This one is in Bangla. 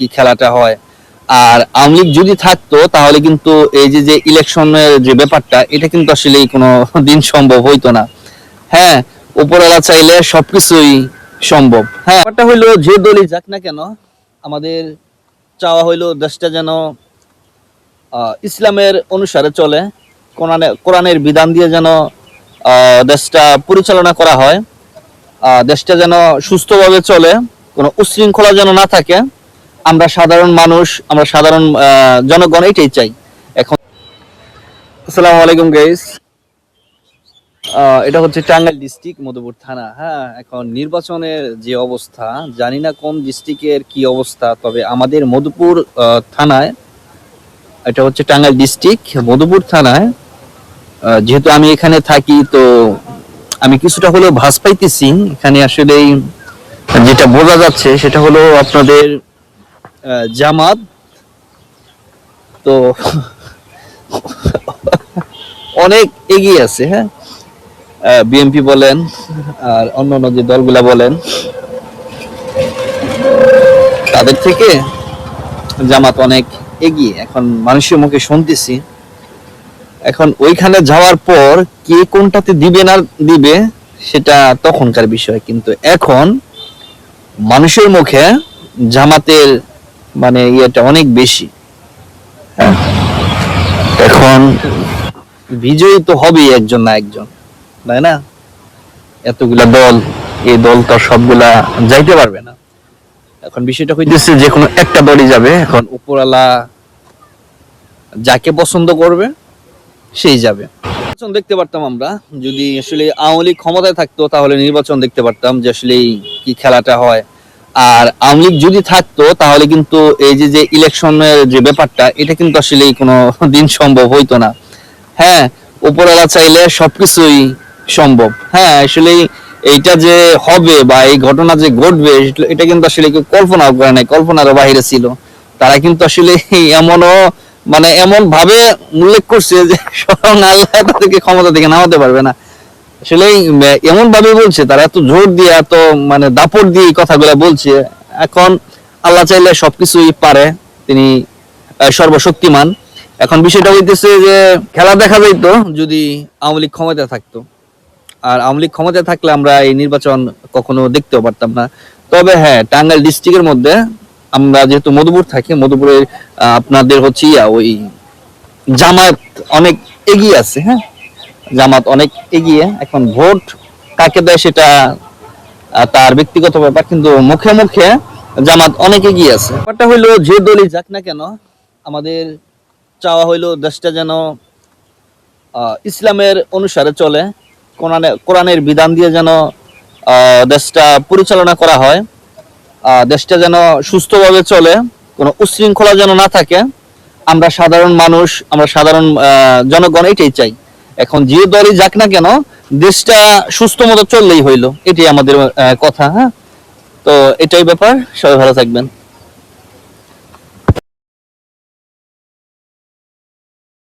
কি খেলাটা হয়। আর আওয়ামী লীগ যদি থাকতো, তাহলে কিন্তু এই যে যে ইলেকশনের যে ব্যাপারটা, এটা কিন্তু আসলে কোনো দিন সম্ভব হইতো না। হ্যাঁ উপরওয়ালা চাইলে সবকিছুই সম্ভব। হ্যাঁ ব্যাপারটা হইল যে দলই যাক না কেন, আমাদের চাওয়া হইল দেশটা যেন ইসলামের অনুসারে চলে, কোরআনে, কোরআনের বিধান দিয়ে যেন দেশটা পরিচালনা করা হয়। দেশটা যেন সুস্থভাবে চলে, কোনো উশৃঙ্খলা যেন না থাকে। আমরা সাধারণ মানুষ, আমরা সাধারণ জনগণ এটাই চাই। এখন আসসালামু আলাইকুম গাইস এটা হচ্ছে টাঙ্গাইল ডিস্ট্রিক্ট মধুপুর থানা। হ্যাঁ এখন নির্বাচনের যে অবস্থা, জানি না কোন ডিস্ট্রিক্টের কি অবস্থা, তবে আমাদের মধুপুর থানায়, এটা হচ্ছে টাঙ্গাইল ডিস্ট্রিক্ট মধুপুর থানায় যেহেতু আমি এখানে থাকি, তো আমি কিছুটা হলেও ভাস পাইতেছি। এখানে আসলে যেটা বোঝা যাচ্ছে, সেটা হলো আপনাদের জামাত। তো অনেক এগিয়ে আছে হ্যাঁ? বিএনপি বলেন আর অন্যান্য যে দলগুলা বলেন, তাদের থেকে জামাত অনেক এগিয়ে। এখন মানুষের মুখে শুনতেছি, এখন ওইখানে যাওয়ার পর কে কোনটাতে দিবে না দিবে সেটা তখনকার বিষয়। কিন্তু এখন মানুষের মুখে জামাতের মানে ইয়েটা অনেক বেশি। হ্যাঁ। এখন বিজয়ী তো হবেই একজন না একজন তাই না? এতগুলা দল এই দল তো সবগুলা যাইতে পারবে না। এখন বিষয়টা হইতেছে যে কোনো একটা দলই যাবে। এখন উপরালা যাকে পছন্দ করবে সেই যাবে। নির্বাচন দেখতে পারতাম আমরা যদি আসলে আওয়ামী লীগ ক্ষমতায় থাকতো তাহলে নির্বাচন দেখতে পারতাম যে আসলে কি খেলাটা হয়। আর আওয়ামী লীগ যদি থাকতো, তাহলে কিন্তু এই যে যে ইলেকশনের যে ব্যাপারটা, এটা কিন্তু আসলে কোনো দিন সম্ভব হইতো না। হ্যাঁ উপরওয়ালা চাইলে সবকিছুই সম্ভব। হ্যাঁ আসলে এইটা যে হবে বা এই ঘটনা যে ঘটবে, এটা কিন্তু আসলে কেউ কল্পনাও করে নাই, কল্পনারও বাইরে ছিল। তারা কিন্তু আসলে এমনও মানে এমন ভাবে উল্লেখ করছে যে, স্বয়ং আল্লাহ তাদেরকে ক্ষমতা থেকে নামাতে পারবে না। আসলে এমন ভাবে বলছে তারা এত জোর দিয়ে এত মানে দাপট দিয়ে এই কথাগুলো বলছে। এখন আল্লাহ চাইলে সবকিছুই পারে তিনি সর্বশক্তিমান। এখন বিষয়টা হইতেছে যে খেলা দেখা যাইতো যদি আওয়ামী লীগ ক্ষমতায় থাকতো। আর আওয়ামী লীগ ক্ষমতায় থাকলে আমরা এই নির্বাচন কখনো দেখতেও পারতাম না। তবে হ্যাঁ টাঙ্গাইল ডিস্ট্রিক্টের মধ্যে আমরা যেহেতু মধুপুর থাকি মধুপুরের আহ, আপনাদের হচ্ছে ইয়া ওই জামাত অনেক এগিয়ে আছে হ্যাঁ? জামাত অনেক এগিয়ে। এখন ভোট কাকে দেয় সেটা তার ব্যক্তিগত ব্যাপার, কিন্তু মুখে মুখে জামাত অনেক এগিয়ে আছে। ব্যাপারটা হইল, যে দলই যাক না কেন, আমাদের চাওয়া হইল দেশটা যেন ইসলামের অনুসারে চলে, কোরআনে, কোরআনের বিধান দিয়ে যেন দেশটা পরিচালনা করা হয় দেশটা যেন সুস্থভাবে চলে, কোনো উশৃঙ্খলা যেন না থাকে। আমরা সাধারণ মানুষ, আমরা সাধারণ জনগণ এটাই চাই। এখন যে দলই যাক না কেন, দেশটা সুস্থ মতো চললেই হইল। এটাই আমাদের কথা হ্যাঁ? তো এটাই ব্যাপার। সবাই ভালো থাকবেন।